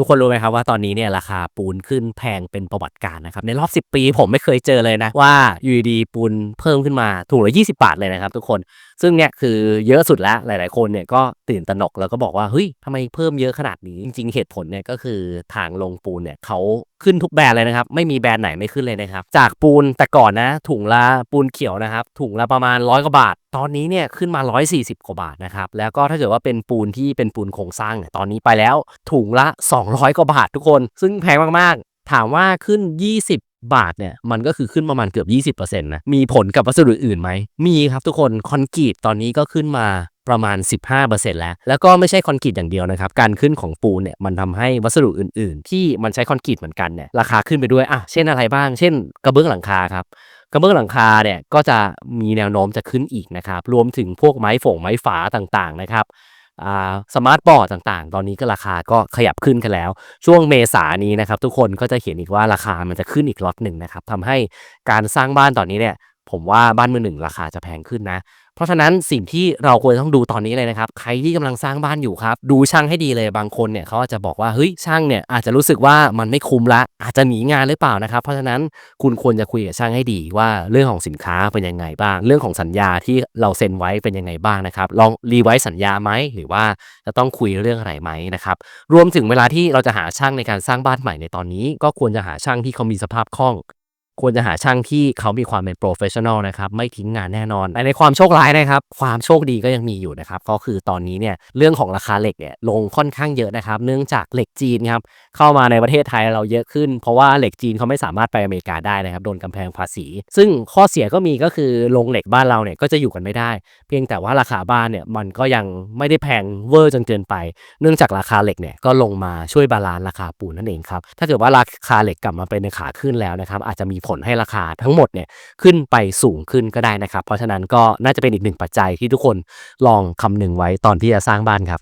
ทุกคนรู้ไหมครับว่าตอนนี้เนี่ยราคาปูนขึ้นแพงเป็นประวัติการณ์นะครับในรอบ 10 ปีผมไม่เคยเจอเลยนะว่าอยู่ดีปูนเพิ่มขึ้นมาถูกละ20 บาทเลยนะครับทุกคน ซึ่งเนี่ยคือเยอะสุดแล้วหลาย ๆ คนเนี่ยก็ตื่นตระหนกแล้วก็บอกว่าเฮ้ยทำไมเพิ่มเยอะขนาดนี้ จริง ๆ เหตุผลเนี่ยก็คือทางลงปูนเนี่ยเขาขึ้นทุกแบรนด์เลยนะครับ ไม่มีแบรนด์ไหนไม่ขึ้นเลยนะครับ จากปูนแต่ก่อนนะ ถุงละปูนเขียวนะครับ ถุงละประมาณร้อยกว่าบาท ตอนนี้เนี่ยขึ้นมา 140 กว่าบาทนะครับ แล้วก็ถ้าเกิดว่าเป็นปูนที่เป็นปูนโครงสร้างเนี่ยตอนนี้ไปแล้ว ถุงละ 200 กว่าบาททุกคน ซึ่งแพงมาก ๆ ถามว่าขึ้น 20 บาทเนี่ยมันก็คือขึ้นประมาณเกือบ 20%นะมีผลกับวัสดุอื่นไหม มีครับทุกคนคอนกรีตตอนนี้ก็ขึ้นมาประมาณ 15%แล้ว แล้วก็ไม่ใช่คอนกรีตอย่างเดียวนะครับ การขึ้นของปูนเนี่ยมันทำให้วัสดุอื่น ๆ ที่มันใช้คอนกรีตเหมือนกันเนี่ยราคาขึ้นไปด้วยอะเช่นอะไรบ้าง เช่น กระเบื้องหลังคาครับกระเบื้องหลังคาเนี่ยก็จะมีแนวโน้มจะขึ้นอีกนะครับรวมถึงพวกไม้ฝงไม้ฝาต่างๆนะครับ สมาร์ทบอร์ดต่างๆ ตอนนี้ก็ราคาก็ขยับขึ้นกันแล้ว ช่วงเมษานี้นะครับทุกคนก็จะเห็นอีกว่าราคามันจะขึ้นอีกล็อตหนึ่งนะครับทำให้การสร้างบ้านตอนนี้เนี่ย ผมว่าบ้านมือหนึ่งราคาจะแพงขึ้นนะ เพราะฉะนั้นสิ่งที่เราควรต้องดูตอนนี้เลยนะครับ ใครที่กำลังสร้างบ้านอยู่ครับ ดูช่างให้ดีเลยบางคนเนี่ยเขาอาจจะบอกว่าเฮ้ยช่างเนี่ยอาจจะรู้สึกว่ามันไม่คุ้มละ อาจจะหนีงานหรือเปล่านะครับ เพราะฉะนั้นคุณควรจะคุยกับช่างให้ดีว่าเรื่องของสินค้าเป็นยังไงบ้าง เรื่องของสัญญาที่เราเซ็นไว้เป็นยังไงบ้างนะครับ ลองรีไว้สัญญาไหมหรือว่าจะต้องคุยเรื่องอะไรไหมนะครับ รวมถึงเวลาที่เราจะหาช่างในการสร้างบ้านใหม่ในตอนนี้ ก็ควรจะหาช่างที่เขามีสภาพคล่อง ควรจะหาช่างที่เขามีความเป็นโปรเฟชชั่นอลนะครับไม่ทิ้งงานแน่นอนในความโชคร้ายนะครับความโชคดีก็ยังมีอยู่นะครับก็คือตอนนี้เนี่ยเรื่องของราคาเหล็กเนี่ยลงค่อนข้างเยอะนะครับเนื่องจากเหล็กจีนครับเข้ามาในประเทศไทยเราเยอะขึ้น เพราะว่าเหล็กจีนเขาไม่สามารถไปอเมริกาได้นะครับโดนกำแพงภาษี ซึ่งข้อเสียก็มีก็คือลงเหล็กบ้านเราเนี่ยก็จะอยู่กันไม่ได้ เพียงแต่ว่าราคาบ้านเนี่ยมันก็ยังไม่ได้แพงเวอร์จนเกินไป เนื่องจากราคาเหล็กเนี่ยก็ลงมาช่วยบาลานซ์ราคาปูนนั่นเองครับถ้าเกิดว่าราคาเหล็กกลับมาเป็นในขาขึ้นแล้วนะครับอาจจะมีผลให้ราคาทั้งหมดเนี่ยขึ้นไปสูงขึ้นก็ได้นะครับ เพราะฉะนั้นก็น่าจะเป็นอีกหนึ่งปัจจัยที่ทุกคนลองคำนึงไว้ตอนที่จะสร้างบ้านครับ